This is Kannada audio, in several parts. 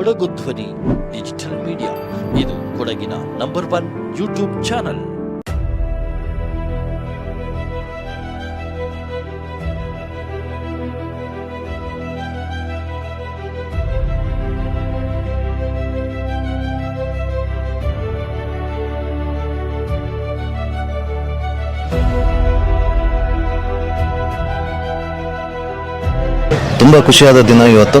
ಕೊಡಗು ಧ್ವನಿ ಡಿಜಿಟಲ್ ಮೀಡಿಯಾ ಇದು ಕೊಡಗಿನ ನಂಬರ್ ಒನ್ ಯೂಟ್ಯೂಬ್ ಚಾನಲ್ ತುಂಬ ಖುಷಿಯಾದ ದಿನ ಇವತ್ತು.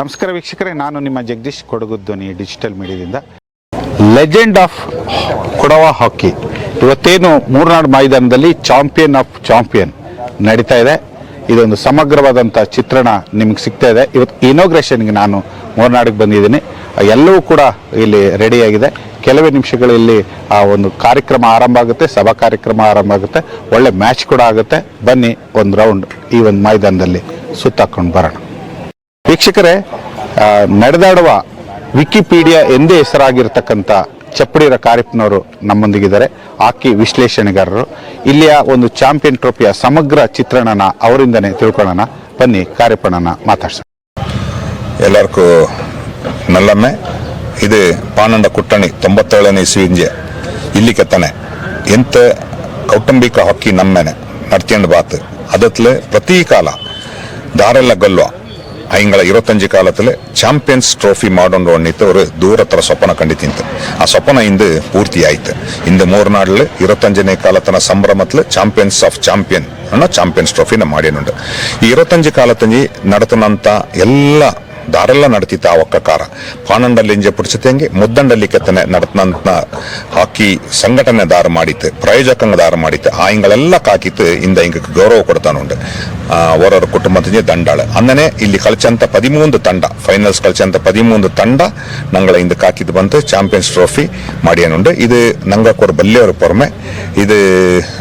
ನಮಸ್ಕಾರ ವೀಕ್ಷಕರೇ, ನಾನು ನಿಮ್ಮ ಜಗದೀಶ್ ಕೊಡಗು ಧ್ವನಿ ಡಿಜಿಟಲ್ ಮೀಡಿಯಾದಿಂದ ಲೆಜೆಂಡ್ ಆಫ್ ಕೊಡವ ಹಾಕಿ ಇವತ್ತೇನು ಮೂರ್ನಾಡು ಮೈದಾನದಲ್ಲಿ ಚಾಂಪಿಯನ್ ಆಫ್ ಚಾಂಪಿಯನ್ ನಡೀತಾ ಇದೆ. ಇದೊಂದು ಸಮಗ್ರವಾದಂಥ ಚಿತ್ರಣ ನಿಮಗೆ ಸಿಗ್ತಾ ಇದೆ. ಇವತ್ತು ಇನೋಗ್ರೇಷನ್ಗೆ ನಾನು ಮೂರ್ನಾಡಿಗೆ ಬಂದಿದ್ದೀನಿ. ಎಲ್ಲವೂ ಕೂಡ ಇಲ್ಲಿ ರೆಡಿಯಾಗಿದೆ ಕೆಲವೇ ನಿಮಿಷಗಳಲ್ಲಿ ಆ ಒಂದು ಕಾರ್ಯಕ್ರಮ ಆರಂಭ ಆಗುತ್ತೆ, ಸಭಾ ಕಾರ್ಯಕ್ರಮ ಆರಂಭ ಆಗುತ್ತೆ. ಒಳ್ಳೆ ಮ್ಯಾಚ್ ಕೂಡ ಆಗುತ್ತೆ. ಬನ್ನಿ ಒಂದು ರೌಂಡ್ ಈ ಒಂದು ಮೈದಾನದಲ್ಲಿ ಸುತ್ತಾಕೊಂಡು ಬರೋಣ. ವೀಕ್ಷಕರೇ ನಡೆದಾಡುವ ವಿಕಿಪೀಡಿಯಾ ಎಂದೇ ಹೆಸರಾಗಿರ್ತಕ್ಕಂಥ ಚಪ್ಪಡಿರ ಕಾರ್ಯಪ್ಪನವರು ನಮ್ಮೊಂದಿಗಿದ್ದಾರೆ. ಆಕಿ ವಿಶ್ಲೇಷಣೆಗಾರರು. ಇಲ್ಲಿಯ ಒಂದು ಚಾಂಪಿಯನ್ ಟ್ರೋಫಿಯ ಸಮಗ್ರ ಚಿತ್ರಣನ ಅವರಿಂದನೇ ತಿಳ್ಕೊಳ್ಳೋಣ. ಬನ್ನಿ ಕಾರ್ಯಪ್ಪಣನ ಮಾತಾಡ್ಸೋಣ. ಎಲ್ಲರಿಗೂ ನಲ್ಲಮ್ಮೆ. ಇದು ಪಾನಂಡ ಕುಟ್ಟಣಿ ತೊಂಬತ್ತೇಳನೇ ಇಸ್ವಿಂಜೆ ಇಲ್ಲಿ ಕೆತ್ತನೆ. ಎಂತ ಕೌಟುಂಬಿಕ ಹಾಕಿ ನಮ್ಮೆನೆ. ನಡ್ತಿಯಂಡು ಬಾತ್. ಅದತ್ಲೆ ಪ್ರತಿ ಕಾಲ ದಾರೆಲ್ಲ ಅಯಿಂಗಳ ಇರುವತ್ತಂಜು ಕಾಲದಲ್ಲಿ ಚಾಂಪಿಯನ್ಸ್ ಟ್ರೋಫಿ ಮಾಡೋಂಡು ಒಂದಿತ್ತು ஒரு தூரத்தில் சொப்பனை கண்டித்திந்து ஆ சொப்பனை இந்த பூர்த்தி ஆயிட்டு இந்த மூர் நாளில் இருபத்தஞ்சனே காலத்தின சம்பிரமத்தில் ಚಾಂಪಿಯನ್ಸ್ ಆಫ್ ಚಾಂಪಿಯನ್ ಅನ್ನೋ ಚಾಂಪಿಯನ್ಸ್ ಟ್ರೋಫಿನ ಮಾಡಿನುಂಡು ಈ ಇರುವತ್ತಂಜು ಕಾಲತ್ತಂಜಿ ನಡೆತನಂಥ ಎಲ್ಲ ದಾರೆಲ್ಲ ನಡತಿತ್ತ ಆ ಒಕ್ಕ ಕಾರ ಪಾನಂಡಲ್ಲಿ ಇಂಜೆ ಪುಡ್ಸತೆಂಗೆ ಮುದ್ದಂಡಲ್ಲಿ ಕೆತ್ತನೆ ನಡತನಂತ ಹಾಕಿ ಸಂಘಟನೆ ದಾರ ಮಾಡಿತ್ತು ಪ್ರಾಯೋಜಕಂಗ ದಾರ ಮಾಡಿತ್ತು ಆ ಹಿಂಗಳೆಲ್ಲ ಕಾಕಿತ್ತು ಇಂದ ಹಿಂಗ ಗೌರವ ಕೊಡ್ತಾನುಂಡು ಓರೋರ ಕುಟುಂಬದಿಂದ ದಂಡಾಳು ಅಂದನೆ ಇಲ್ಲಿ ಕಳ್ಚಂತ ಪದಿಮೂಂದು ತಂಡ ಫೈನಲ್ಸ್ ಕಳ್ಚಂತ ಪದಿಮೂಂದು ತಂಡ ನಂಗಳ ಇಂದ ಕಾಕಿದ್ದು ಬಂತು ಚಾಂಪಿಯನ್ಸ್ ಟ್ರೋಫಿ ಮಾಡಿಯನುಂಡು ಇದು ನಂಗ ಕೊರ ಬಲ್ಲೆಯವರು ಪೊರ್ಮೆ ಇದು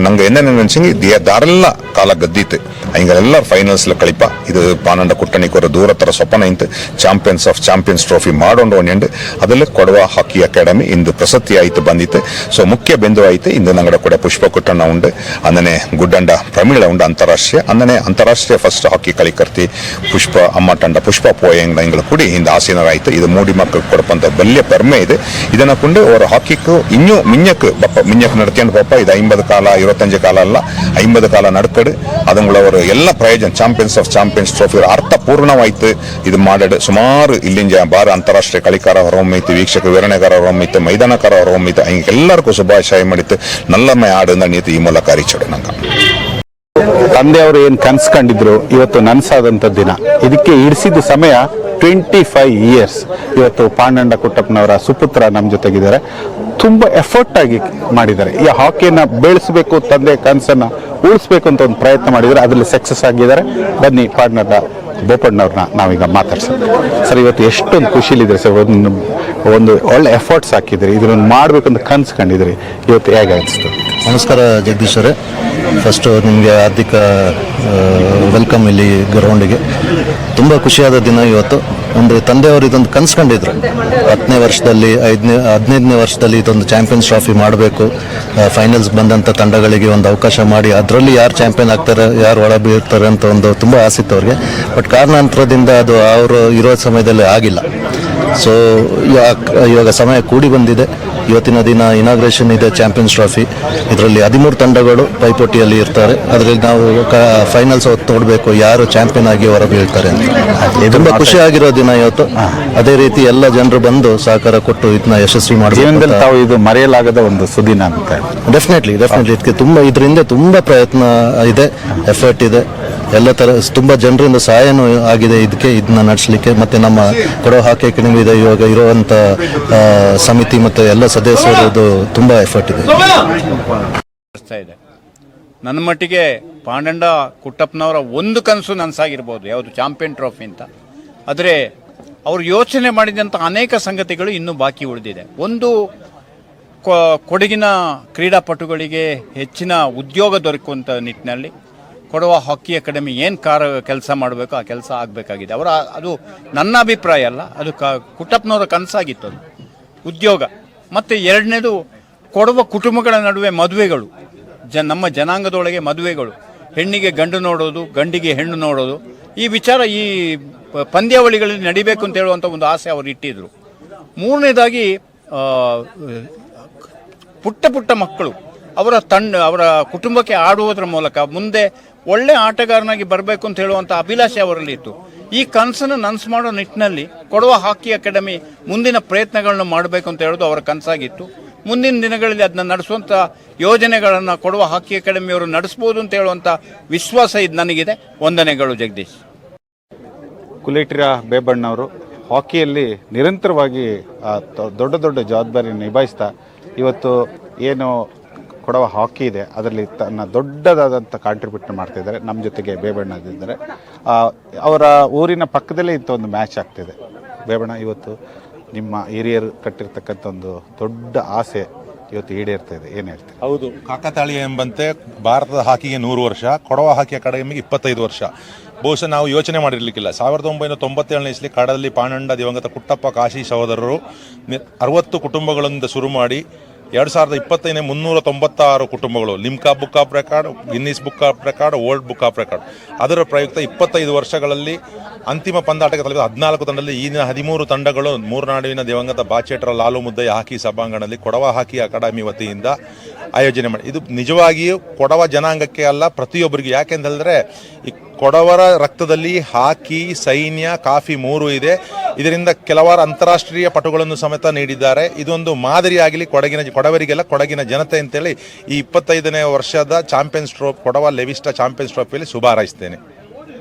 ನಂಗ ಎನ್ನೆನೆ ನೆನ್ಸಿಂಗಿ ದಿಯ ದಾರೆಲ್ಲ ಕಾಲ ಗದ್ದಿತ್ತು எல்லாம் ಫೈನಲ್ಸ್ல ಕಳಿಪ. ಇದು ಪಾನಂಡ ಕುಟ್ಟಣಿಕೋರ ದೂರ ತರ ಸೊಪನ ಇಂತು ಚಾಂಪಿಯನ್ಸ್ ಆಫ್ ಚಾಂಪಿಯನ್ಸ್ ಟ್ರೋಫಿ ಮಾಡೋಣ ಒಂಜೆಂಡು ಅದಲ್ಲ ಕೊಡವ ಹಾಕಿ ಅಕಾಡೆಮಿ ಇಂದು ಪ್ರಸತಿ ಆಯಿತು ಬಂದಿತ್ತು. ಸೊ ಮುಖ್ಯ ಬಿಂದು ಆಯಿತು. ಇಂದು ನಂಗಡ ಕೂಡ ಪುಷ್ಪ ಕುಟ್ಟಣ್ಣ ಉಂಡು ಅಂದನೆ ಗುಡ್ಡಂಡ ಪ್ರಮೀಳ ಉಂಡು ಅಂತಾರಾಷ್ಟ್ರೀಯ. ಅಂದನೆ ಅಂತಾರಾಷ್ಟ್ರೀಯ ಫಸ್ಟ್ ಹಾಕಿ ಕಲಿಕರ್ತಿ ಪುಷ್ಪ, ಅಮ್ಮ ತಂಡ ಪುಷ್ಪ ಪೋಯಂಗ್ ಇಂಗಳು ಕೂಡಿ ಇಂದು ಆಸೀನರಾಯಿತು. ಇದು ಮೂಡಿ ಮಕ್ಕಳು ಕೊಡಪಂತ ಬಲ್ಯ ಪರ್ಮೆ ಇದೆ. ಇದನ್ನ ಕೊಂಡು ಅವರ ಹಾಕಿಕ್ಕು ಇನ್ನೂ ಮಿಂಜಕ್ ಬಪ್ಪ ಮಿಂಜಕ್ ನಡ್ತಿಯಂಡು ಪಾಪ. ಇದು ಐಂಬದು ಕಾಲ ಐವತ್ತಂಜು ಕಾಲ ಅಲ್ಲ. ಐಂಬದು ಕಾಲ ನಡ್ಕಡು. ಅದಂಗಳ ಅವರು ಎಲ್ಲ ಪ್ರಯೋಜನ. ಚಾಂಪಿಯನ್ಸ್ ಆಫ್ ಚಾಂಪಿಯನ್ಸ್ ಟ್ರೋಫಿ ಅರ್ಥಪೂರ್ಣವಾಯಿತು. ಇದು ಮಾಡಡು ಸುಮಾರು ಇಲ್ಲಿಂದ ಬಾರ ಅಂತಾರಾಷ್ಟ್ರೀಯ ಕಳಿಕಾರ ಹೊರಹೊಮ್ಮಿತ್ತು ವೀಕ್ಷಕ ವಿವರಣೆಗಾರ ಹೊರಹೊಮ್ಮಿತ್ತು ಮೈದಾನಕಾರ ಹೊರಹೊಮ್ಮಿತ್ತು ಹಿಂಗೆ ಎಲ್ಲರಿಗೂ ಶುಭಾಶಯ ಮಾಡಿತ್ತು. ನಲ್ಲಮ್ಮ ಆಡು ನೀತಿ ಈ ಮೂಲಕ ಅರಿಚಡು ನಂಗೆ. ತಂದೆಯವರು ಏನು ಕನ್ಸ್ಕೊಂಡಿದ್ರು, ಇವತ್ತು ನನ್ಸಾದಂಥ ದಿನ. ಇದಕ್ಕೆ ಇಡಿಸಿದ ಸಮಯ ಟ್ವೆಂಟಿ ಫೈವ್ ಇಯರ್ಸ್ ಇವತ್ತು ಪಾಂಡಂಡ ಕುಟ್ಟಪ್ಪನವರ ಸುಪುತ್ರ ನಮ್ಮ ಜೊತೆಗಿದ್ದಾರೆ. ತುಂಬ ಎಫರ್ಟ್ ಆಗಿ ಮಾಡಿದ್ದಾರೆ. ಈ ಹಾಕಿಯನ್ನ ಬೆಳೆಸಬೇಕು, ತಂದೆ ಕನಸನ್ನು ಉಳಿಸ್ಬೇಕು ಅಂತ ಒಂದು ಪ್ರಯತ್ನ ಮಾಡಿದರೆ ಅದರಲ್ಲಿ ಸಕ್ಸಸ್ ಆಗಿದ್ದಾರೆ. ಬನ್ನಿ ಪಾಂಡಂಡ ಬೋಪಣ್ಣವ್ರನ್ನ ನಾವೀಗ ಮಾತಾಡ್ಸೋದು ಸರ್, ಇವತ್ತು ಎಷ್ಟೊಂದು ಖುಷಿಲಿದೆ ಸರ್. ಒಂದು ಒಂದು ಒಳ್ಳೆ ಎಫರ್ಟ್ಸ್ ಹಾಕಿದ್ರಿ ಇದನ್ನು ಮಾಡಬೇಕು ಅಂತ ಕನ್ಸು ಕಂಡಿದ್ರಿ ಇವತ್ತು ಹೇಗೆ ಅನಿಸ್ತು ನಮಸ್ಕಾರ ಜಗದೀಶ್ ಅವರೇ. ಫಸ್ಟು ನಿಮಗೆ ಹಾರ್ದಿಕ ವೆಲ್ಕಮ್ ಇಲ್ಲಿ ಗ್ರೌಂಡಿಗೆ. ತುಂಬ ಖುಷಿಯಾದ ದಿನ ಇವತ್ತು. ಒಂದು ತಂದೆಯವರು ಇದೊಂದು ಕನ್ಸ್ಕೊಂಡಿದ್ರು. ಹತ್ತನೇ ವರ್ಷದಲ್ಲಿ, ಐದನೇ, ಹದಿನೈದನೇ ವರ್ಷದಲ್ಲಿ ಇದೊಂದು ಚಾಂಪಿಯನ್ಸ್ ಟ್ರಾಫಿ ಮಾಡಬೇಕು. ಫೈನಲ್ಸ್ ಬಂದಂಥ ತಂಡಗಳಿಗೆ ಒಂದು ಅವಕಾಶ ಮಾಡಿ, ಅದರಲ್ಲಿ ಯಾರು ಚಾಂಪಿಯನ್ ಆಗ್ತಾರೆ, ಯಾರು ಒಳ ಬೀರ್ತಾರೆ ಅಂತ ಒಂದು ತುಂಬ ಇತ್ತು ಅವ್ರಿಗೆ. ಬಟ್ ಕಾರಣಾಂತರದಿಂದ ಅದು ಅವರು ಇರೋ ಸಮಯದಲ್ಲಿ ಆಗಿಲ್ಲ. ಸೊ ಇವಾಗ ಸಮಯ ಕೂಡಿ ಬಂದಿದೆ. ಇವತ್ತಿನ ದಿನ ಇನಾಗ್ರೇಷನ್ ಇದೆ ಚಾಂಪಿಯನ್ಸ್ ಟ್ರಾಫಿ ಇದರಲ್ಲಿ ಹದಿಮೂರು ತಂಡಗಳು ಪೈಪೋಟಿಯಲ್ಲಿ ಇರ್ತಾರೆ. ಅದರಲ್ಲಿ ನಾವು ಫೈನಲ್ಸ್ ಹೊತ್ತು ನೋಡಬೇಕು ಯಾರು ಚಾಂಪಿಯನ್ ಆಗಿ ಹೊರ ಬೀಳ್ತಾರೆ ಅಂತ. ತುಂಬ ಖುಷಿ ಆಗಿರೋ ದಿನ ಇವತ್ತು. ಅದೇ ರೀತಿ ಎಲ್ಲ ಜನರು ಬಂದು ಸಹಕಾರ ಕೊಟ್ಟು ಇದನ್ನ ಯಶಸ್ವಿ ತಾವು ಇದು ಮರೆಯಲಾಗದ ಒಂದು ಸುದಿನ ಅಂತ. ಡೆಫಿನೆಟ್ಲಿ ಡೆಫಿನೆಟ್ಲಿ ಇದಕ್ಕೆ ತುಂಬ ಇದರಿಂದ ತುಂಬ ಪ್ರಯತ್ನ ಇದೆ ಎಫರ್ಟ್ ಇದೆ. ಎಲ್ಲ ಥರ ತುಂಬ ಜನರಿಂದ ಸಹಾಯನೂ ಆಗಿದೆ ಇದಕ್ಕೆ ಇದನ್ನ ನಡೆಸಲಿಕ್ಕೆ. ಮತ್ತು ನಮ್ಮ ಕೊಡೋ ಹಾಕಿ ಇದೆ, ಇವಾಗ ಇರುವಂಥ ಸಮಿತಿ ಮತ್ತು ಎಲ್ಲ ಸದಸ್ಯರದು ತುಂಬ ಎಫರ್ಟ್ ಇದೆ. ನನ್ನ ಮಟ್ಟಿಗೆ ಪಾಂಡಂಡ ಕುಟ್ಟಪ್ಪನವರ ಒಂದು ಕನಸು ನನಸಾಗಿರ್ಬೋದು, ಯಾವುದು ಚಾಂಪಿಯನ್ ಟ್ರೋಫಿ ಅಂತ. ಆದರೆ ಅವರು ಯೋಚನೆ ಮಾಡಿದಂಥ ಅನೇಕ ಸಂಗತಿಗಳು ಇನ್ನೂ ಬಾಕಿ ಉಳಿದಿದೆ. ಒಂದು ಕೊಡಗಿನ ಕ್ರೀಡಾಪಟುಗಳಿಗೆ ಹೆಚ್ಚಿನ ಉದ್ಯೋಗ ದೊರಕುವಂಥ ನಿಟ್ಟಿನಲ್ಲಿ ಕೊಡುವ ಹಾಕಿ ಅಕಾಡೆಮಿ ಏನು ಕಾರ, ಕೆಲಸ ಮಾಡಬೇಕು ಆ ಕೆಲಸ ಆಗಬೇಕಾಗಿದೆ. ಅವರ ಅದು ನನ್ನ ಅಭಿಪ್ರಾಯ ಅಲ್ಲ, ಅದು ಕ ಕುಟಪ್ಪನವರ ಕನಸಾಗಿತ್ತು ಅದು. ಉದ್ಯೋಗ. ಮತ್ತು ಎರಡನೇದು, ಕೊಡುವ ಕುಟುಂಬಗಳ ನಡುವೆ ಮದುವೆಗಳು. ಜ, ನಮ್ಮ ಜನಾಂಗದೊಳಗೆ ಮದುವೆಗಳು. ಹೆಣ್ಣಿಗೆ ಗಂಡು ನೋಡೋದು, ಗಂಡಿಗೆ ಹೆಣ್ಣು ನೋಡೋದು. ಈ ವಿಚಾರ ಈ ಪಂದ್ಯಾವಳಿಗಳಲ್ಲಿ ನಡಿಬೇಕು ಅಂತ ಹೇಳುವಂಥ ಒಂದು ಆಸೆ ಅವರು ಇಟ್ಟಿದ್ರು. ಮೂರನೇದಾಗಿ ಪುಟ್ಟ ಪುಟ್ಟ ಮಕ್ಕಳು ಅವರ ತಂಡ ಅವರ ಕುಟುಂಬಕ್ಕೆ ಆಡುವುದರ ಮೂಲಕ ಮುಂದೆ ಒಳ್ಳೆ ಆಟಗಾರನಾಗಿ ಬರಬೇಕು ಅಂತ ಹೇಳುವಂಥ ಅಭಿಲಾಷೆ ಅವರಲ್ಲಿ ಇತ್ತು. ಈ ಕನಸನ್ನು ನನಸು ಮಾಡೋ ನಿಟ್ಟಿನಲ್ಲಿ ಕೊಡುವ ಹಾಕಿ ಅಕಾಡೆಮಿ ಮುಂದಿನ ಪ್ರಯತ್ನಗಳನ್ನು ಮಾಡಬೇಕು ಅಂತ ಹೇಳೋದು ಅವರ ಕನಸಾಗಿತ್ತು. ಮುಂದಿನ ದಿನಗಳಲ್ಲಿ ಅದನ್ನ ನಡೆಸುವಂಥ ಯೋಜನೆಗಳನ್ನು ಕೊಡುವ ಹಾಕಿ ಅಕಾಡೆಮಿಯವರು ನಡೆಸ್ಬೋದು ಅಂತ ಹೇಳುವಂಥ ವಿಶ್ವಾಸ ಇದು ನನಗಿದೆ. ವಂದನೆಗಳು ಜಗದೀಶ್. ಕುಲೇಟಿರ ಬೇಬಣ್ಣವರು ಹಾಕಿಯಲ್ಲಿ ನಿರಂತರವಾಗಿ ದೊಡ್ಡ ದೊಡ್ಡ ಜವಾಬ್ದಾರಿ ನಿಭಾಯಿಸ್ತಾ ಇವತ್ತು ಏನು ಕೊಡವ ಹಾಕಿ ಇದೆ, ಅದರಲ್ಲಿ ತನ್ನ ದೊಡ್ಡದಾದಂಥ ಕಾಂಟ್ರಿಬ್ಯೂಟ್ ಮಾಡ್ತಿದ್ದಾರೆ ನಮ್ಮ ಜೊತೆಗೆ ಬೇಬಣ್ಣದಿದ್ದಾರೆ ಅವರ ಊರಿನ ಪಕ್ಕದಲ್ಲೇ ಇಂಥ ಒಂದು ಮ್ಯಾಚ್ ಆಗ್ತಿದೆ. ಬೇಬಣ್ಣ, ಇವತ್ತು ನಿಮ್ಮ ಹಿರಿಯರು ಕಟ್ಟಿರ್ತಕ್ಕಂಥ ಒಂದು ದೊಡ್ಡ ಆಸೆ ಇವತ್ತು ಈಡೇರ್ತಾ ಇದೆ. ಏನು ಹೇಳ್ತೀರಿ? ಹೌದು. ಕಾಕತಾಳೀಯ ಎಂಬಂತೆ ಭಾರತದ ಹಾಕಿಗೆ ನೂರು ವರ್ಷ, ಕೊಡವ ಹಾಕಿ ಅಕಾಡೆಮಿಗೆ ಇಪ್ಪತ್ತೈದು ವರ್ಷ. ಬಹುಶಃ ನಾವು ಯೋಚನೆ ಮಾಡಿರಲಿಕ್ಕಿಲ್ಲ. ಸಾವಿರದ ಒಂಬೈನೂರ ತೊಂಬತ್ತೇಳನೇ ಇಸ್ಲಿ ಕಾಡದಲ್ಲಿ ಪಾಂಡಂಡ ದಿವಂಗತ ಕುಟ್ಟಪ್ಪ, ಕಾಶಿ ಸಹೋದರರು ಅರವತ್ತು ಕುಟುಂಬಗಳಿಂದ ಶುರು ಮಾಡಿ ಎರಡು ಸಾವಿರದ ಇಪ್ಪತ್ತೈದನೇ ಮುನ್ನೂರ ತೊಂಬತ್ತಾರು ಕುಟುಂಬಗಳು. Limca book of record, Guinness book of record, world book of record. ಅದರ ಪ್ರಯುಕ್ತ ಇಪ್ಪತ್ತೈದು ವರ್ಷಗಳಲ್ಲಿ ಅಂತಿಮ ಪಂದಾಟಕ್ಕೆ ತಲುಪಿದ ಹದಿನಾಲ್ಕು ತಂಡದಲ್ಲಿ ಈ ದಿನ ಹದಿಮೂರು ತಂಡಗಳು ಮೂರ್ನಾಡುವಿನ ದಿವಂಗತ ಬಾಚೇಟರ ಲಾಲು ಮುದ್ದಯ್ಯ ಹಾಕಿ ಸಭಾಂಗಣದಲ್ಲಿ ಕೊಡವ ಹಾಕಿ ಅಕಾಡೆಮಿ ವತಿಯಿಂದ ಆಯೋಜನೆ ಮಾಡಿ. ಇದು ನಿಜವಾಗಿಯೂ ಕೊಡವ ಜನಾಂಗಕ್ಕೆ ಅಲ್ಲ, ಪ್ರತಿಯೊಬ್ಬರಿಗೂ. ಯಾಕೆಂದರೆ ಈ ಕೊಡವರ ರಕ್ತದಲ್ಲಿ ಹಾಕಿ ಸೈನ್ಯ ಕಾಫಿ ಮೂರು ಇದೆ. ಇದರಿಂದ ಕೆಲವಾರು ಅಂತಾರಾಷ್ಟ್ರೀಯ ಪಟುಗಳನ್ನು ಸಮೇತ ನೀಡಿದ್ದಾರೆ. ಇದೊಂದು ಮಾದರಿಯಾಗಲಿ ಕೊಡಗಿನ ಕೊಡವರಿಗೆಲ್ಲ ಕೊಡಗಿನ ಜನತೆ ಅಂತೇಳಿ ಈ ಇಪ್ಪತ್ತೈದನೇ ವರ್ಷದ ಚಾಂಪಿಯನ್ಸ್ ಟ್ರೋಪ್ ಕೊಡವ ಲೆವಿಸ್ಟಾ ಚಾಂಪಿಯನ್ಸ್ ಟ್ರೋಫಿಯಲ್ಲಿ ಶುಭ ಹಾರೈಸ್ತೇನೆ.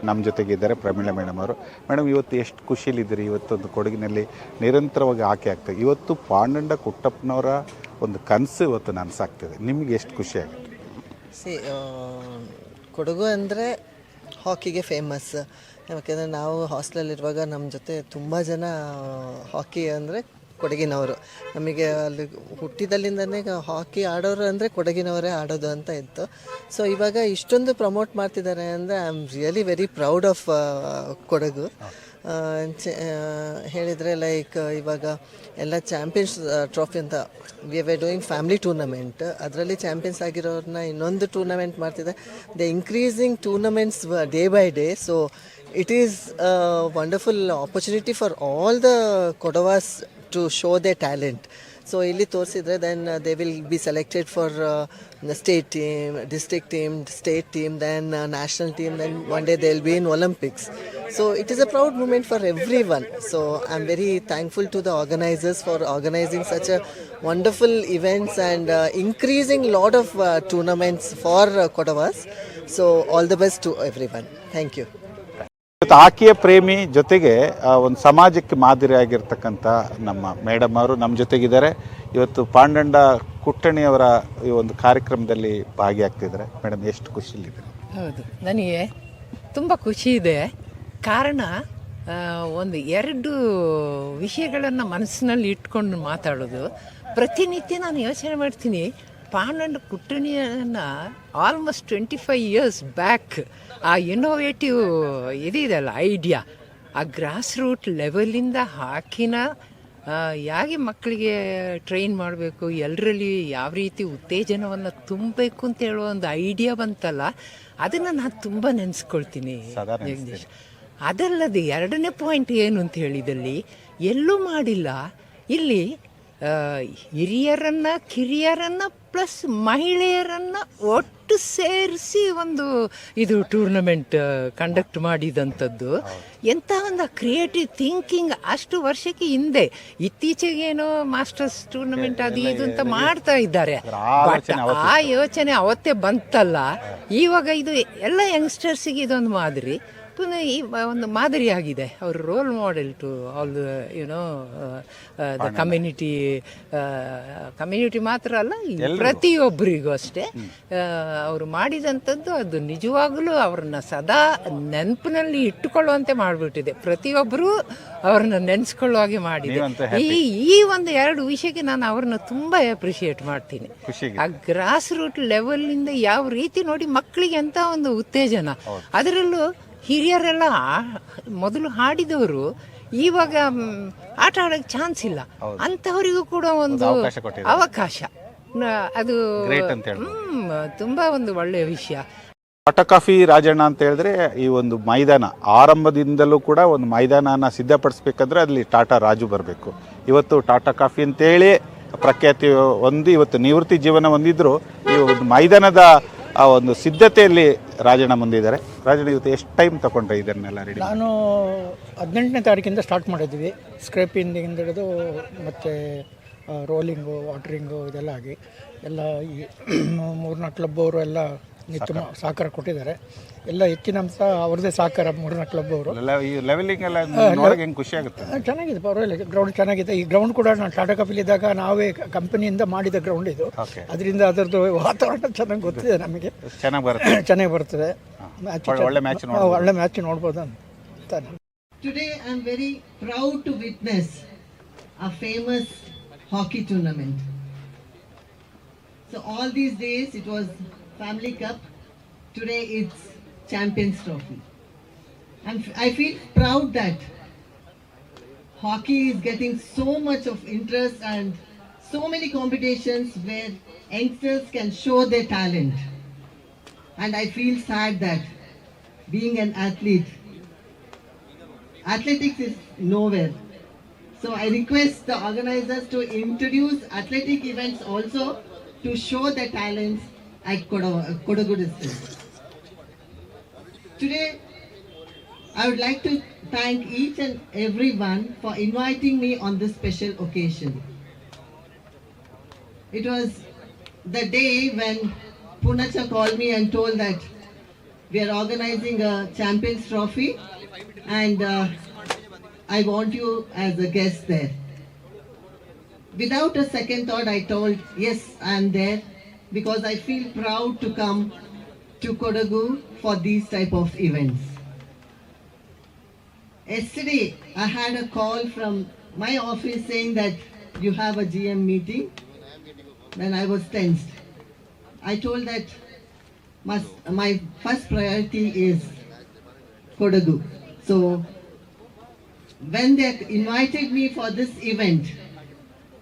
ನಮ್ಮ ಜೊತೆಗಿದ್ದಾರೆ ಪ್ರಮೀಳಾ ಮೇಡಮ್ ಅವರು. ಮೇಡಮ್ ಇವತ್ತು ಎಷ್ಟು ಖುಷಿಲಿದ್ದೀರಿ ಇವತ್ತೊಂದು ಕೊಡಗಿನಲ್ಲಿ ನಿರಂತರವಾಗಿ ಆಕೆ ಆಗ್ತದೆ ಇವತ್ತು ಪಾಂಡಂಡ ಕುಟ್ಟಪ್ಪನವರ ಒಂದು ಕನಸು ಇವತ್ತು ನನಸಾಗ್ತದೆ. ನಿಮಗೆ ಎಷ್ಟು ಖುಷಿ ಆಗುತ್ತೆ? ಸಿ ಕೊಡಗು ಅಂದರೆ ಹಾಕಿಗೆ ಫೇಮಸ್ ಯಾಕೆಂದರೆ ನಾವು ಹಾಸ್ಟೆಲಲ್ಲಿರುವಾಗ ನಮ್ಮ ಜೊತೆ ತುಂಬ ಜನ ಹಾಕಿ ಅಂದರೆ ಕೊಡಗಿನವರು. ನಮಗೆ ಅಲ್ಲಿ ಹುಟ್ಟಿದಲ್ಲಿಂದನೇ ಹಾಕಿ ಆಡೋರು ಅಂದರೆ ಕೊಡಗಿನವರೇ ಆಡೋದು ಅಂತ ಇತ್ತು. ಸೊ ಇವಾಗ ಇಷ್ಟೊಂದು ಪ್ರಮೋಟ್ ಮಾಡ್ತಿದ್ದಾರೆ ಅಂದರೆ I am really very proud of Kodagu. ಹೇಳಿದರೆ ಲೈಕ್ ಇವಾಗ ಎಲ್ಲ ಚಾಂಪಿಯನ್ಸ್ ಟ್ರಾಫಿ ಅಂತ we were doing family tournament ಅದರಲ್ಲಿ ಚಾಂಪಿಯನ್ಸ್ ಆಗಿರೋರನ್ನ ಇನ್ನೊಂದು ಟೂರ್ನಮೆಂಟ್ ಮಾಡ್ತಿದೆ the increasing tournaments day by day so it is wonderful opportunity for all the Kodavas to show the talent so ಇಲ್ಲಿ ತೋರಿಸಿದ್ರೆ then they will be selected for state team district team state team then national team then one day they will be in Olympics so it is a proud moment for everyone so I am very thankful to the organisers for organising such a wonderful events and increasing lot of tournaments for Kodavas so all the best to everyone thank you ಇವತ್ತು ಆಕೆಯ ಪ್ರೇಮಿ ಜೊತೆಗೆ ಒಂದು ಸಮಾಜಕ್ಕೆ ಮಾದರಿಯಾಗಿರ್ತಕ್ಕಂಥ ನಮ್ಮ ಮೇಡಮ್ ಅವರು ನಮ್ಮ ಜೊತೆಗಿದ್ದಾರೆ. ಇವತ್ತು ಪಾಂಡಂಡ ಕುಟ್ಟಣಿಯವರ ಈ ಒಂದು ಕಾರ್ಯಕ್ರಮದಲ್ಲಿ ಭಾಗಿಯಾಗ್ತಿದ್ದಾರೆ. ಮೇಡಮ್, ಎಷ್ಟು ಖುಷಿಲಿದೆ ಹೌದು. ನನಗೆ ತುಂಬ ಖುಷಿ ಇದೆ. ಕಾರಣ ಒಂದು ಎರಡು ವಿಷಯಗಳನ್ನು ಮನಸ್ಸಿನಲ್ಲಿ ಇಟ್ಕೊಂಡು ಮಾತಾಡೋದು. ಪ್ರತಿನಿತ್ಯ ನಾನು ಯೋಚನೆ ಮಾಡ್ತೀನಿ, Pandanda ಕುಟ್ಟಣಿಯನ್ನು almost twenty five years back ಆ ಇನ್ನೋವೇಟಿವ್ ಇದಿದೆಯಲ್ಲ ಐಡಿಯಾ ಆ ಗ್ರಾಸ್ ರೂಟ್ ಲೆವೆಲಿಂದ ಹಾಕಿನ ಹೇಗೆ ಮಕ್ಕಳಿಗೆ ಟ್ರೈನ್ ಮಾಡಬೇಕು ಎಲ್ಲರಲ್ಲಿ ಯಾವ ರೀತಿ ಉತ್ತೇಜನವನ್ನು ತುಂಬಬೇಕು ಅಂತ ಹೇಳೋ ಒಂದು ಐಡಿಯಾ ಬಂತಲ್ಲ ಅದನ್ನು ನಾನು ತುಂಬ ನೆನೆಸ್ಕೊಳ್ತೀನಿ ಜಗದೀಶ್. ಅದಲ್ಲದೆ ಎರಡನೇ ಪಾಯಿಂಟ್ ಏನು ಅಂತ ಹೇಳಿದಲ್ಲಿ ಎಲ್ಲೂ ಮಾಡಿಲ್ಲ ಇಲ್ಲಿ ಹಿರಿಯರನ್ನ ಕಿರಿಯರನ್ನ ಪ್ಲಸ್ ಮಹಿಳೆಯರನ್ನ ಒಟ್ಟು ಸೇರಿಸಿ ಒಂದು ಇದು ಟೂರ್ನಮೆಂಟ್ ಕಂಡಕ್ಟ್ ಮಾಡಿದಂಥದ್ದು. ಎಂಥ ಒಂದು ಕ್ರಿಯೇಟಿವ್ ಥಿಂಕಿಂಗ್ ಅಷ್ಟು ವರ್ಷಕ್ಕೆ ಹಿಂದೆ. ಇತ್ತೀಚೆಗೇನೋ ಮಾಸ್ಟರ್ಸ್ ಟೂರ್ನಮೆಂಟ್ ಅದು ಇದು ಅಂತ ಮಾಡ್ತಾ ಇದ್ದಾರೆ. ಆ ಯೋಚನೆ ಅವತ್ತೇ ಬಂತಲ್ಲ. ಇವಾಗ ಇದು ಎಲ್ಲ ಯಂಗ್ಸ್ಟರ್ಸಿಗೆ ಇದೊಂದು ಮಾದರಿ. ಪುನಃ ಈ ಒಂದು ಮಾದರಿಯಾಗಿದೆ. ಅವರು role model to all the you know the community community ಮಾತ್ರ ಅಲ್ಲ ಈ ಪ್ರತಿಯೊಬ್ಬರಿಗೂ ಅಷ್ಟೇ. ಅವರು ಮಾಡಿದಂಥದ್ದು ಅದು ನಿಜವಾಗಲೂ ಅವ್ರನ್ನ ಸದಾ ನೆನಪಿನಲ್ಲಿ ಇಟ್ಟುಕೊಳ್ಳುವಂತೆ ಮಾಡಿಬಿಟ್ಟಿದೆ. ಪ್ರತಿಯೊಬ್ಬರು ಅವ್ರನ್ನ ನೆನೆಸ್ಕೊಳ್ಳೋ ಹಾಗೆ ಮಾಡಿದೆ. ಈ ಈ ಒಂದು ಎರಡು ವಿಷಯಕ್ಕೆ ನಾನು ಅವ್ರನ್ನ ತುಂಬ ಅಪ್ರಿಷಿಯೇಟ್ ಮಾಡ್ತೀನಿ. ಆ ಗ್ರಾಸ್ ರೂಟ್ ಲೆವೆಲ್ನಿಂದ ಯಾವ ರೀತಿ ನೋಡಿ ಮಕ್ಕಳಿಗೆ ಅಂತ ಒಂದು ಉತ್ತೇಜನ. ಅದರಲ್ಲೂ ಹಿರಿಯರೆಲ್ಲ ಮೊದಲು ಹಾಡಿದವರು ಇವಾಗ ಆಟ ಆಡೋಕ್ಕೆ ಚಾನ್ಸ್ ಇಲ್ಲ. ಅಂಥವರಿಗೂ ಕೂಡ ಒಂದು ಅವಕಾಶ ನ- ಅದು ತುಂಬ ತುಂಬಾ ಒಂದು ಒಳ್ಳೆಯ ವಿಷಯ. ಟಾಟಾ ಕಾಫಿ ರಾಜಣ್ಣ ಅಂತ ಹೇಳಿದ್ರೆ ಈ ಒಂದು ಮೈದಾನ ಆರಂಭದಿಂದಲೂ ಕೂಡ ಒಂದು ಮೈದಾನನ ಸಿದ್ಧಪಡಿಸ್ಬೇಕಂದ್ರೆ ಅಲ್ಲಿ ಟಾಟಾ ರಾಜು ಬರಬೇಕು. ಇವತ್ತು ಟಾಟಾ ಕಾಫಿ ಅಂತೇಳಿ ಪ್ರಖ್ಯಾತಿ ಹೊಂದಿ ಇವತ್ತು ನಿವೃತ್ತಿ ಜೀವನ ಹೊಂದಿದ್ರು ಈ ಒಂದು ಮೈದಾನದ ಆ ಒಂದು ಸಿದ್ಧತೆಯಲ್ಲಿ ರಾಜಣ್ಣ ಮುಂದಿದ್ದಾರೆ ರಾಜಣ್ಣ, ಇವತ್ತು ಎಷ್ಟು ಟೈಮ್ ತಗೊಂಡ್ರೆ ಇದನ್ನೆಲ್ಲ ರೆಡಿ ನಾನು ಹದಿನೆಂಟನೇ ತಾರೀಕಿಂದ ಸ್ಟಾರ್ಟ್ ಮಾಡಿದ್ವಿ. ಸ್ಕ್ರೇಪಿಂದ ಹಿಡಿದು ಮತ್ತು ರೋಲಿಂಗು ವಾಟ್ರಿಂಗು ಇದೆಲ್ಲ ಆಗಿ. ಎಲ್ಲ ಈ, ಮೂರ್ನಾಲ್ಕು ಕ್ಲಬ್ ಅವರು ಎಲ್ಲ ಮ- ಸಹಕಾರ ಕೊಟ್ಟಿದ್ದಾರೆ. ಎಲ್ಲ ಹೆಚ್ಚಿನ ಅಂಶ ಅವ್ರದ್ದೇ ಸಹಕಾರ ಮೂಡನ ಕ್ಲಬ್ ಅವರು. ಎಲ್ಲ ಈ ಲೆವೆಲಿಂಗ್ ಎಲ್ಲ ಹೆಂಗೆ ಖುಷಿ ಆಗುತ್ತೆ? ಚೆನ್ನಾಗಿದೆ ಪರವಾಗಿಲ್ಲ ಗ್ರೌಂಡ್ ಚೆನ್ನಾಗಿದೆ. ಈ ಗ್ರೌಂಡ್ ಕೂಡ ನಾನು ಟಾಟಾ ಕಪಿಲಿದ್ದಾಗ ನಾವೇ ಕಂಪನಿಯಿಂದ ಮಾಡಿದ ಗ್ರೌಂಡ್ ಇದು. ಅದರಿಂದ ಅದರದ್ದು ವಾತಾವರಣ ಚೆನ್ನಾಗಿ ಗೊತ್ತಿದೆ ನಮಗೆ. ಚೆನ್ನಾಗಿ ಬರುತ್ತೆ. ಚೆನ್ನಾಗಿ ಬರ್ತದೆ. ಮ್ಯಾಚ್ ಒಳ್ಳೆ- ಮ್ಯಾಚ್ ಒಳ್ಳೆ ಮ್ಯಾಚ್ ನೋಡ್ಬೋದು. ಅಂತ Today am very proud to witness a famous hockey tournament. So all these days it was Family Cup. Today it's Champions Trophy. I'm, I feel proud that hockey is getting so much of interest and so many competitions where youngsters can show their talent. And I feel sad that being an athlete athletics is nowhere. So I request the organizers to introduce athletic events also to show their talents at Kodagu Kodagu district. Today, I would like to thank each and everyone for inviting me on this special occasion. It was the day when Punacha called me and told that we are organizing a Champions Trophy and uh, I want you as a guest there. Without a second thought, I told, yes, I am there because I feel proud to come to Kodagu for these type of events. Yesterday, I had a call from my office saying that you have a GM meeting. Then I was tensed. I told that must, my first priority is Kodagu. So when they invited me for this event,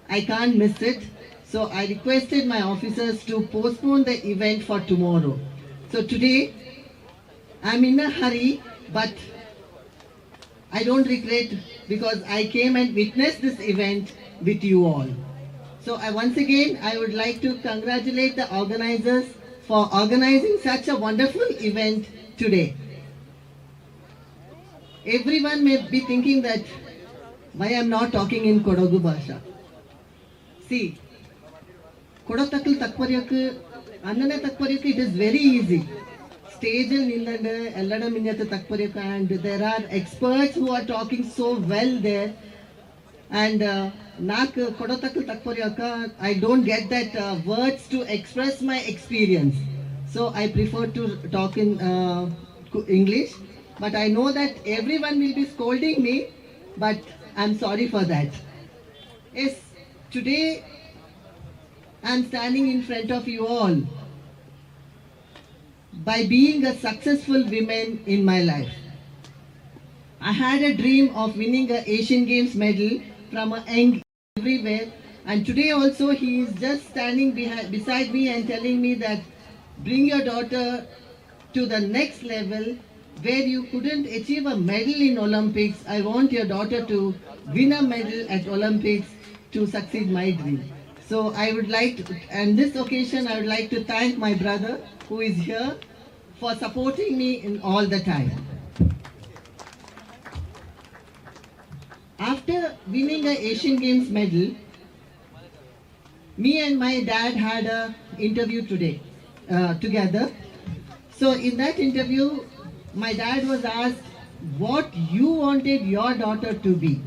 I can't miss it. So I requested my officers to postpone the event for tomorrow. So today, I'm in a hurry, but I don't regret because I came and witnessed this event with you all. So I once again I would like to congratulate the organizers for organizing such a wonderful event today. Everyone may be thinking that why I'm not talking in Kodagu Bhasha. See, ಕೊಡತಕ್ಕಲ್ ತಕ್ಪರ್ಯಕ್ಕೆ ಅನ್ನನೆ ತಕ್ಪರ್ಯಕ್ಕೆ it is very easy ಸ್ಟೇಜಲ್ಲಿ ನಿಲ್ಲಂಡ ಎಲ್ಲಡ ಮಿಂಜತ್ತೆ ತಕ್ಪರ್ಯಕ್ಕೆ and there are experts who are talking so well there and ನಾಲ್ಕು ಕೊಡತಕ್ಕಲ್ ತಕ್ಪರ್ಯಕ್ಕೆ I don't get that words to express my experience so I prefer to talk in English, but I know that everyone will be scolding me, but I'm sorry for that. Yes, today I'm standing in front of you all by being a successful woman in my life. I had a dream of winning a Asian Games medal from a young everywhere, and today also he is just standing behind, beside me and telling me that bring your daughter to the next level where you couldn't achieve a medal in Olympics. I want your daughter to win a medal at Olympics to succeed my dream. So I would like and this occasion I would like to thank my brother who is here for supporting me in all the time. After winning a Asian Games medal, me and my dad had a interview today uh, together. So in that interview, my dad was asked what you wanted your daughter to be.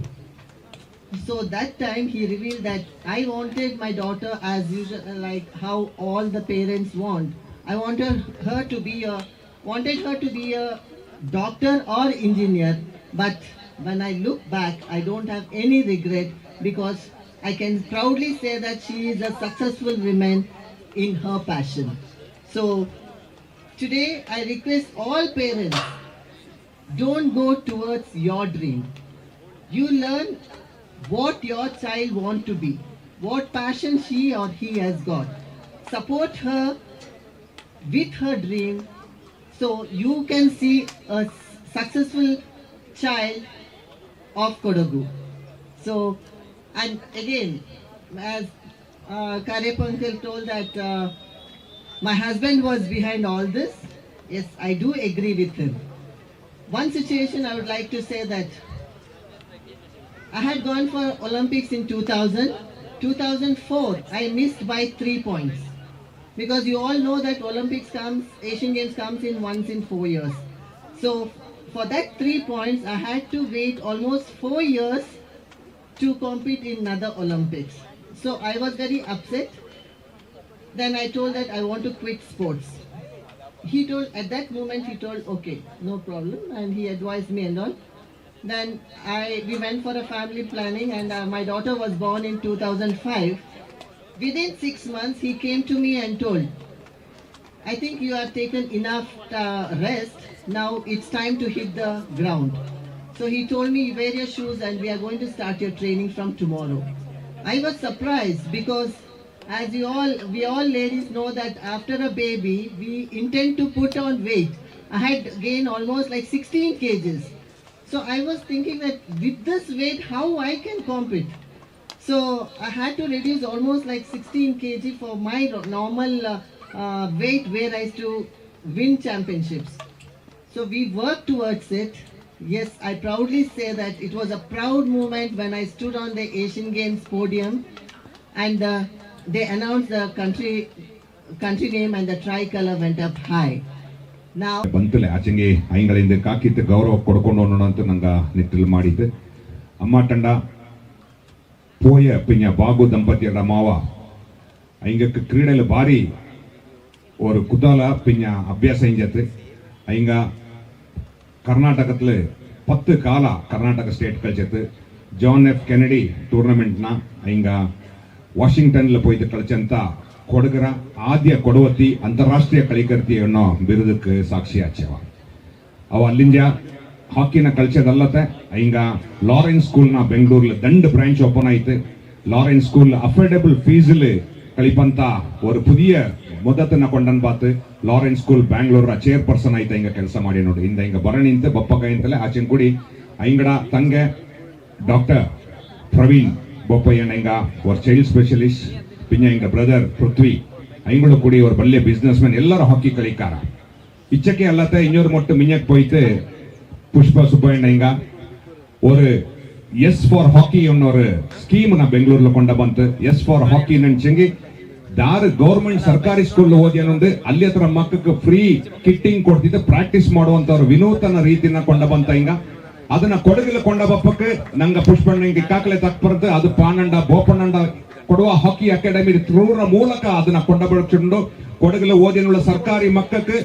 So that time he revealed that I wanted my daughter as usual, like how all the parents want. I wanted her to be a, wanted her to be a doctor or engineer. But when I look back, I don't have any regret because I can proudly say that she is a successful woman in her passion. So today I request all parents, don't go towards your dream. You learn what your child want to be, what passion she or he has got. Support her with her dream so you can see a successful child of Kodagu. So, and again, as uh, Karep uncle told that uh, my husband was behind all this, yes, I do agree with him. One situation I would like to say that I had gone for Olympics in 2000. 2004, I missed by three points. Because you all know that Olympics comes, Asian Games comes in once in four years. So for that three points, I had to wait almost four years to compete in another Olympics. So I was very upset. Then I told that I want to quit sports. He told, at that moment he told, okay, no problem. And he advised me and all. Then I, we went for a family planning and uh, my daughter was born in 2005. Within six months, he came to me and told, I think you have taken enough uh, rest. Now it's time to hit the ground. So he told me, wear your shoes and we are going to start your training from tomorrow. I was surprised because as you all, we all ladies know that after a baby, we intend to put on weight. I had gained almost like 16 kgs. So I was thinking that with this weight, how I can compete? So I had to reduce almost like 16 kg for my normal uh, uh, weight where I used to win championships. So we worked towards it. Yes, I proudly say that it was a proud moment when I stood on the Asian Games podium and uh, they announced the country country name and the tricolor went up high. ಬಂತಲೆ ಆಚೆಗೆ ಅಯಿಂಗಳಿಂದ ಕಾಕಿತ್ತು ಗೌರವ ಕೊಡ್ಕೊಂಡು ಅಂತ ನಂಗೆ ನಿಟ್ಟಿಲ್ ಮಾಡಿದ್ದು. ಅಮ್ಮ ತಂಡ ಪೋಯ ಪಿಂಜ ಬಾಗು ದಂಪತಿಯರ ಮಾವ. ಅಯಿಂಗಕ್ಕೆ ಕ್ರೀಡೆಯಲ್ಲಿ ಭಾರಿ ஒரு குதாலா பின்ன அபியாசம் செஞ்சது அவங்க கர்நாடகத்தில் பத்து காலா கர்நாடக ஸ்டேட் கழிச்சது ஜான் எஃப் கெனடி டூர்னமெண்ட்னா அவங்க வாஷிங்டனில் போயிட்டு கழிச்சந்தா ಕೊಡಗರ ಆದ್ಯ ಕೊಡವತಿ ಅಂತಾರಾಷ್ಟ್ರೀಯ ಕಲಿಕರ್ತಿ ಅನ್ನೋ ಬಿರುದಕ್ಕೆ ಸಾಕ್ಷಿ ಆಚೆವ ಅವ ಅಲ್ಲಿಂದ ಹಾಕಿನ ಕಲ್ಚದಲ್ಲತ್ತೆ ಹಿಂಗ ಲಾರೆನ್ಸ್ ಸ್ಕೂಲ್ನ ಬೆಂಗಳೂರ್ಲಿ ದಂಡ್ ಬ್ರಾಂಚ್ ಓಪನ್ ಆಯ್ತು லாரன்ஸ் ஸ்கூல்ல அஃபோர்டபுள் ஃபீஸில் கழிப்பந்தா ஒரு புதிய ಮೊದತನ್ನ ಕೊಂಡನ್ ಬಾತ್ ಲಾರೆನ್ಸ್ ಸ್ಕೂಲ್ ಬ್ಯಾಂಗ್ಳೂರ ಚೇರ್ ಪರ್ಸನ್ ಆಯ್ತಾ ಹಿಂಗ ಕೆಲಸ ಮಾಡಿ ನೋಡಿ ಹಿಂದ ಹಿಂಗ ಬರಣಿಂತ ಬಪ್ಪಗ ಅಂತಲೇ ಆಚೆನ್ ಕೂಡಿ ಐಂಗಡ ತಂಗೆ ಡಾಕ್ಟರ್ ಪ್ರವೀಣ್ ಬೊಪ್ಪಯ್ಯಣ್ಣ ಹಿಂಗ ಒರ್ ಚೈಲ್ಡ್ ಸ್ಪೆಷಲಿಸ್ಟ್ பின்ன எங்க பிரதர் பிருத்வி ஐங்களும் கூடி ஒரு பல்லிய பிசினஸ் மேன் எல்லாரும் ஹாக்கி களிக்கார இச்சக்கே அல்லாத இன்னொரு மட்டும் மிஞ்சக் போயிட்டு புஷ்பா சுப்பையன் ಹಿಂಗ ஒரு ಎಸ್ ಫಾರ್ ಹಾಕಿ ಅನ್ನೋ ஒரு ಸ್ಕೀಮ್ ನ ಬೆಂಗಳೂರಲ್ಲಿ ಕೊಂಡ ಬಂತು ಎಸ್ ಫಾರ್ ಹಾಕಿ ನೆನ್ಸಂಗಿ ದಾರು ಗೌರ್ಮೆಂಟ್ ಸರ್ಕಾರಿ ಸ್ಕೂಲ್ ಓದಿ ಅನ್ನೊಂದು ಅಲ್ಲಿ ಹತ್ರ ಮಕ್ಕಕ್ಕೆ ಫ್ರೀ ಕಿಟ್ಟಿಂಗ್ ಕೊಡ್ತಿದ್ದ ಪ್ರಾಕ್ಟೀಸ್ ಮಾಡುವಂತವ್ರು ವಿನೂತನ ರೀತಿನ ಕೊಂಡ ಬಂತ ಹಿಂಗ ಅದನ್ನ ಕೊಡಗಿಲ ಕೊಂಡ ಬಪ್ಪಕ್ಕೆ ನಂಗ ಪುಷ್ಪಣ್ಣ ಹಿಂಗೆ ಕಾಕಲೆ ತಕ್ಬರ್ದು ಅದು ಪಾನಂಡ ಬೋಪಣ್ಣಂಡ ಕೊಡುವ ಹಾಕಿ ಅಕಾಡೆಮಿ ತ್ರೂರ ಮೂಲಕ ಅದನ್ನ ಕೊಂಡಬಡಿಕೊಂಡು ಕೊಡಗಲು ಓದಿನ ಸರ್ಕಾರಿ ಮಕ್ಕಕ್ಕೆ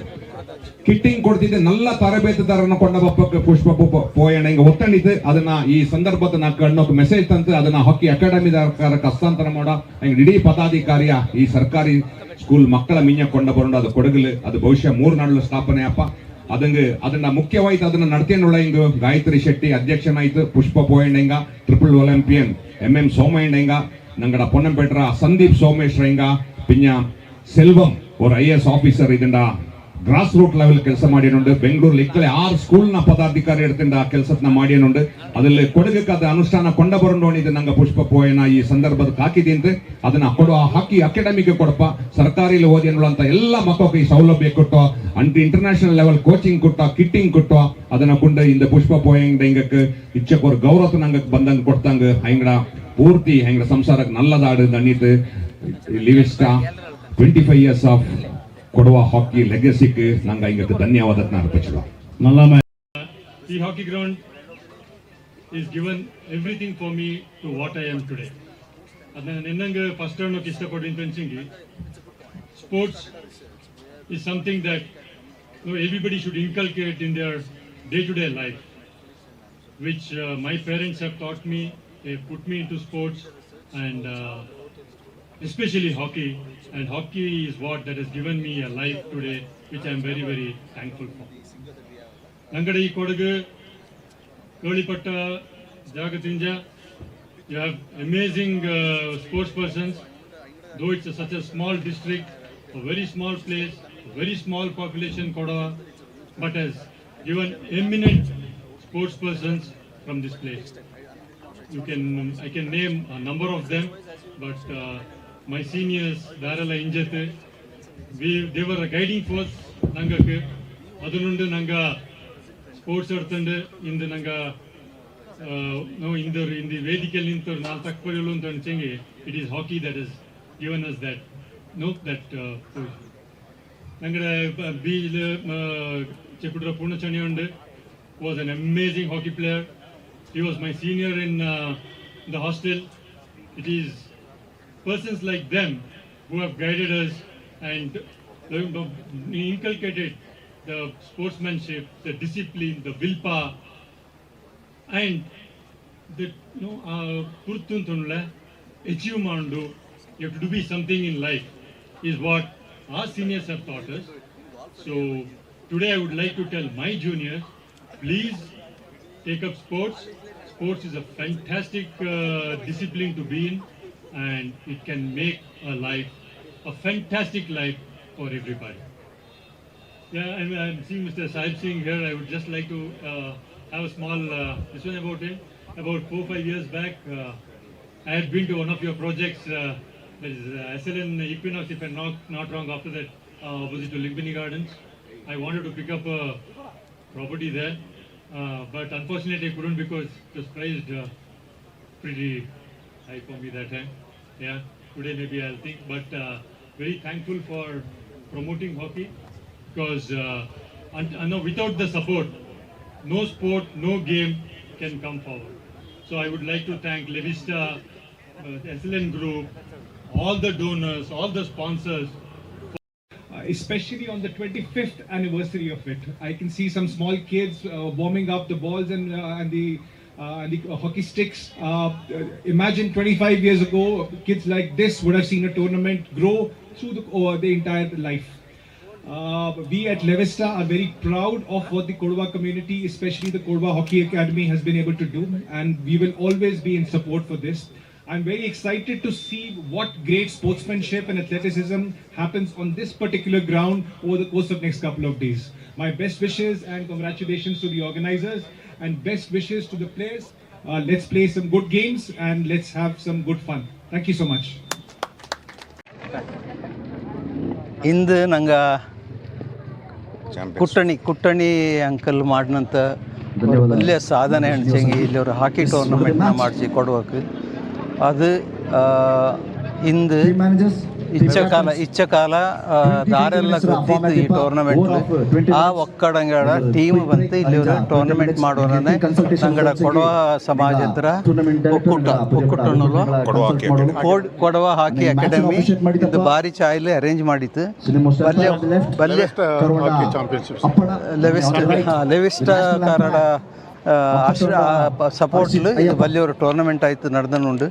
ಕಿಟ್ಟಿಂಗ್ ಕೊಡ್ತಿದ್ದೆ. ನಲ್ಲ ತರಬೇತುದಾರನ ಕೊಂಡ ಬಪ್ಪಕ್ಕೆ ಪುಷ್ಪ ಪೋಯಣ ಹಿಂಗೆ ಒತ್ತಣಿದ್ದು ಅದನ್ನ ಈ ಸಂದರ್ಭದ ನಾ ಕಣ್ಣೋಕ್ ಮೆಸೇಜ್ ತಂತು. ಅದನ್ನ ಹಾಕಿ ಅಕಾಡೆಮಿ ಸರ್ಕಾರಕ್ಕೆ ಹಸ್ತಾಂತರ ಮಾಡ ಹಂಗೆ ಇಡೀ ಪದಾಧಿಕಾರಿಯ ಈ ಸರ್ಕಾರಿ ಸ್ಕೂಲ್ ಮಕ್ಕಳ ಮಿಂಜ ಕೊಂಡ ಬರೋಣ. ಅದು ಕೊಡಗಲು, ಅದು ಬಹುಶಃ ಮೂರು ನಾಳ ಸ್ಥಾಪನೆ ಅಪ್ಪ. ಅದಂಗೆ ಅದನ್ನ ಮುಖ್ಯವಾಯ್ತು. ಅದನ್ನ ನಡ್ತೇನೊಳ ಹಿಂಗ Gayatri Shetty ಅಧ್ಯಕ್ಷನಾಯ್ತು. Pushpa Poyanna triple Olympian M M Somaiah ನಂಗಡ ಪೊನ್ನಂಪೇಟ್ರ ಸಂದೀಪ್ ಸೋಮೇಶ್ ರಂಗ ಪಿನ್ಯ ಸೆಲ್ವಂ ஒரு ಐಎಸ್ ಆಫೀಸರ್ ಇದ್ದಂಡ ಗ್ರಾಸ್ ರೂಟ್ ಲೆವೆಲ್ ಕೆಲಸ ಮಾಡಿನುಂಡು ಬೆಂಗಳೂರಲ್ಲಿ ಇಕ್ಕಲೆ ಆರು ಸ್ಕೂಲ್ನ ಪದಾಧಿಕಾರಿ ಇಡ್ತಿಂದ ಆ ಕೆಲಸದನ್ನ ಮಾಡಿನುಂಡು ಅದರಲ್ಲಿ ಕೊಡಗಕ್ಕಾದ ಅನುಷ್ಠಾನ ಕೊಂಡ ಬರೋಣಿದ ನಂಗೆ ಪುಷ್ಪ ಪೋಯನ ಈ ಸಂದರ್ಭದಕ್ಕೆ ಹಾಕಿದಿಂತೆ ಅದನ್ನ ಕೊಡುವ ಹಾಕಿ ಅಕಾಡೆಮಿಗೆ ಕೊಡಪ ಸರ್ಕಾರಿಲಿ ಓದಿನಂತ ಎಲ್ಲ ಮಕ್ಕಳಿಗೆ ಈ ಸೌಲಭ್ಯ ಕೊಟ್ಟು ಅಂಟಿ ಇಂಟರ್ನ್ಯಾಷನಲ್ ಲೆವೆಲ್ ಕೋಚಿಂಗ್ ಕೊಟ್ಟ ಕಿಟ್ಟಿಂಗ್ ಕೊಟ್ಟು ಅದನ್ನ ಕೊಂಡ ಇಂದ ಪುಷ್ಪ ಪೋಯಂಗ್ ಹಿಂಗಕ್ಕೆ ಇಚ್ಚಕ್ಕೆ ಅವ್ರ ಗೌರವ ನಂಗೆ ಬಂದಂಗೆ ಕೊಡ್ತಂಗೆ ಹೆಂಗಡ ಪೂರ್ತಿ ಹೆಂಗಡ ಸಂಸಾರಕ್ಕೆ ನಲ್ಲದಾಡು ದಣ್ಣಿತ್ತು ಲಿವಿಸ್ಟ twenty five years of Kodava hockey ಲೆಗಸಿಕ್ ನಂಗೆ ಹಿಂಗಕ್ಕೆ ಧನ್ಯವಾದ ಅರ್ಪಿಸಿದ ಈ hockey ground is given everything for me to what I am today ಅದನ್ನ ನಿನ್ನಂಗೆ ಫಸ್ಟ್ ಅನ್ನೋಕೆ ಇಷ್ಟಪಟ್ಟು ಅನ್ಸಂಗಿ sports is something that you know, everybody should inculcate in their day-to-day life, which uh, my parents have taught me. they put me into sports and uh, especially hockey. And hockey is what that has given me a life today, which I'm very, very thankful for. நங்கடை கொடுகு கோழிப்பட்ட Jagatinja, you have amazing uh, sports persons, though it's a, such a small district, a very small place, a very small population, Kodava, but has given eminent sports persons from this place. You can, I can name a number of them, but uh, my seniors, Darala Injate, we, they were a guiding force, Nangaku, ಅದನ್ನುಂಡು ನಂಗ ಸ್ಪೋರ್ಟ್ಸ್ ಆಡ್ತಂಡು ಇಂದು ನಂಗ ನಾವು ಇಂದ ಇಂದು ವೇದಿಕೆಯಲ್ಲಿ ನಿಂತು ನಾವು ತಕ್ಪರಿಯಲು ಅಂತ ಅನ್ಸಂಗೆ it is hockey that is given us that no that ನಂಗಡೆ ಬೀಲ್ ಚೆಕ್ಕುಡ್ರ ಪೂರ್ಣಚಣಿ ಉಂಡು was an amazing hockey player He was my senior in uh, the hostel. It is persons like them who have guided us and uh, inculcated the sportsmanship, the discipline, the willpower, and the you know, uh, achieve mandu, you have to be something in life, is what our seniors have taught us. So today I would like to tell my juniors, please take up sports, sports is a fantastic uh, discipline to be in and it can make a life a fantastic life for everybody yeah, I'm, I'm seeing Mr. Sahib Singh here. I would just like to uh, have a small uh, this one about him. About four five years back, uh, I had been to one of your projects. Uh, that is uh, SLN Equinox, if I'm not, not wrong. After that, uh, opposite to Limbini Gardens, I wanted to pick up a property there, but unfortunately I couldn't because it was priced uh, pretty high for me that time. Yeah, today maybe I'll think, but uh, very thankful for promoting hockey because uh, and, and without the support, no sport, no game can come forward. So I would like to thank Levista, uh, SLN Group, all the donors, all the sponsors uh, especially on the 25th anniversary of it. I can see some small kids uh, warming up the balls and, uh, and the, uh, the hockey sticks. Uh, imagine 25 years ago, kids like this would have seen a tournament grow through the, the entire life. Uh, we at Levista are very proud of what the Kodwa community, especially the Kodwa Hockey Academy, has been able to do, and we will always be in support for this. I'm very excited to see what great sportsmanship and athleticism happens on this particular ground over the course of next couple of days. My best wishes and congratulations to the organizers and best wishes to the players. Uh, let's play some good games and let's have some good fun. Thank you so much. ಇಂದು ನಂಗೆ ಕುಟ್ಟಣಿ ಕುಟ್ಟಣಿ ಅಂಕಲ್ ಮಾಡಿನಂತ ಒಳ್ಳೆಯ ಸಾಧನೆ ಅನ್ಸಂಗಿ ಇಲ್ಲಿ ಅವರು ಹಾಕಿ ಟೂರ್ನಮೆಂಟ್ನ ಮಾಡಿಸಿ ಕೊಡ್ಬೇಕು ಅದು ಆ, ಇಂದು ಇಚ್ಚ ಕಾಲ ಇಚ್ಚ ಕಾಲ ಆ, ದಾರೆಲ್ಲ ಗೊತ್ತಿತ್ತು ಈ ಟೂರ್ನಮೆಂಟ್ ಆ ಒಕ್ಕಡಂಗಡ ಟೀಮ್ ಬಂತು ಇಲ್ಲಿ ಟೂರ್ನಮೆಂಟ್ ಮಾಡೋರನೆ ನಂಗಡ ಕೊಡವ ಸಮಾಜ ಹತ್ರ ಒಕ್ಕೂಟ ಒಕ್ಕೂಟನಲ್ಲ ಕೊಡವ ಹಾಕಿ ಅಕಾಡೆಮಿ. ಇದು ಭಾರಿ ಚಾಯ್ಲೆ ಅರೇಂಜ್ ಮಾಡಿತ್ತು ಲೆವೆಸ್ಟ್ ಲೆವೆಸ್ಟ್ ಲೆವಿಸ್ಟ್ ಲೆವಿಸ್ಟ್ ಕಾರಣ ಅಷ್ಟ ಸಪೋರ್ಟ್ ಇದು ടൂർണമെൻ്റ് ಟೂರ್ನಮೆಂಟ್ ಆಯ್ತು ನಡೆದನುಂಡು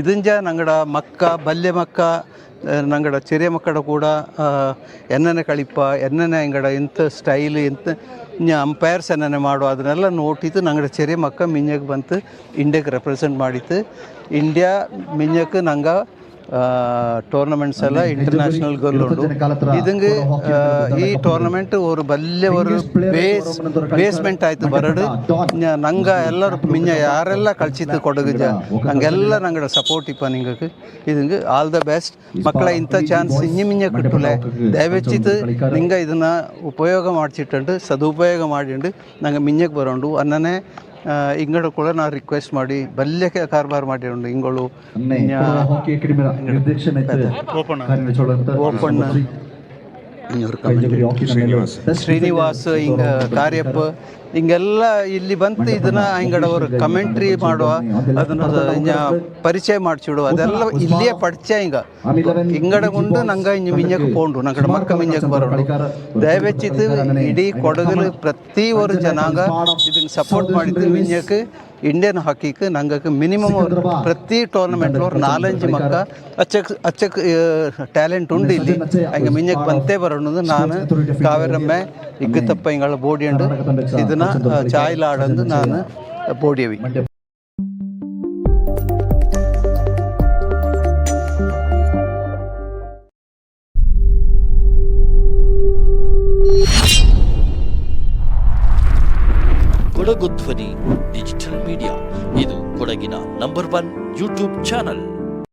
ಇದಂಜ ನಂಗಡ ಮಕ್ಕ ಬಲ್ಯ ಮಕ್ಕ ನಂಗಡ കൂടെ എന്നെ ಕೂಡ ಎನ್ನನೆ ഞങ്ങളുടെ ಎನ್ನನೆ ಎಂಗಡ ಇಂತ ಸ್ಟೈಲ್ ಇಂಥ ಅಂಪೈರ್ಸ್ ಎನ್ನನೆ ಮಾಡೋ ಅದನ್ನೆಲ್ಲ ನೋಟಿತ್ತು. ನಂಗಡ ಚೆರಿಯ ಮಕ್ಕ ಮಿಂಜಕ್ಕೆ ಬಂತು ಇಂಡಿಯಾಗೆ ರೆಪ್ರೆಸೆಂಟ್ ಮಾಡಿತ್ತು. ಇಂಡಿಯಾ ಮಿಂಜಕ್ಕೆ ನಂಗೆ ಟೂರ್ನಮೆಂಟ್ಸ್ ಎಲ್ಲ ಇಂಟರ್ನ್ಯಾಷನಲ್ ಗೋಲ್ ಉಂಟು ಇದಂಗೆ ಆ, ಈ ಟೂರ್ನಮೆಂಟ್ ஒரு ಬಲ್ಯ ஒரு ಬೇಸ್ ಬೇಸ್ಮೆಂಟ್ ಆಯ್ತು ಬರಡು ನ- ನಂಗ ಎಲ್ಲರೂ ಮಿಂಜ ಯಾರೆಲ್ಲ ಕಳ್ಸಿತ್ತು ಕೊಡಗು ನಂಗೆಲ್ಲ ನಂಗಡ ಸಪೋರ್ಟ್ ಇಪ್ಪ ನಿಂಗಕ್ಕೆ ಇದಂಗೆ ಆಲ್ ದ ಬೆಸ್ಟ್ ಮಕ್ಕಳ ಇಂಥ ಚಾನ್ಸ್ ಇಂಜಿ ಮಿಂಜ ಕಿಟ್ಟುಲೆ ದಯವೆಚ್ಚಿತ್ತು ನಿಂಗ ಇದನ್ನ ಉಪಯೋಗ ಮಾಡಿಸಿಟ್ಟು ಸದುಪಯೋಗ ಮಾಡಿಂಡು ನಂಗೆ ಮಿಂಜಕ್ಕೆ ಬರೋಂಡು ಅನ್ನನೇ ಇಂಗಡ ಕೂಡ ನಾ ರಿಕ್ವೆಸ್ಟ್ ಮಾಡಿ ಬಲ್ಯಕ್ಕೆ ಕಾರ್ಬಾರ್ ಒಂದು ಇಂಗಳು. ನಿರ್ದೇಶನ ಓಪನ್ commentary. ಶ್ರೀನಿವಾಸ್ ಹಿಂಗ ಕಾರ್ಯಪ್ಪ ಹಿಂಗೆಲ್ಲ ಇಲ್ಲಿ ಬಂತು ಇದನ್ನ ಹಿಂಗಡ ಅವರು ಕಮೆಂಟ್ರಿ ಮಾಡುವ ಅದನ್ನ ಇಂಜ ಪರಿಚಯ ಮಾಡಿಸಿಡು ಅದೆಲ್ಲ ಇಲ್ಲಿಯೇ ಪರಿಚಯ ಹಿಂಗ ಹಿಂಗಡಗೊಂಡು ನಂಗ ಇಂಜ ಮಿಂಜಕ್ಕೆ ಪೋಂಡು ನಂಗಡ ಮಕ್ಕ ಮಿಂಜಕ್ಕೆ ಬರೋಡು ದಯವೆಚ್ಚಿದ್ದು ಇಡೀ ಕೊಡಗಲು ಪ್ರತಿ ಒಂದು ಜನಾಂಗ ಇದನ್ನ ಸಪೋರ್ಟ್ ಮಾಡಿದ್ದು ಮಿಂಜಕ್ಕೆ ಇಂಡಿಯನ್ ಹಾಕಿಗೆ ನಂಗಕ್ಕೆ ಮಿನಿಮಮ್ ಪ್ರತಿ ಟೂರ್ನಮೆಂಟ್ ಅವ್ರು ನಾಲಂಜು ಮಕ್ಕ ಅಚ್ಚಕ್ ಅಚ್ಚಕ್ ಟ್ಯಾಲೆಂಟ್ ಉಂಡು ಇಲ್ಲಿ ಹಂಗೆ ಮಿಂಜಕ್ಕೆ ಬಂತೇ ಬರೋದು ನಾನು ಕಾವೇರಮ್ಮೆ ಇಕ್ಕತ್ತಪ್ಪ ಹಿಂಗಳ ಬೋಡಿ ಉಂಡು ಇದನ್ನ ಚಾಯ್ಲಾಡಂದು ನಾನು ಬೋಡಿಯವಿ Urban YouTube channel.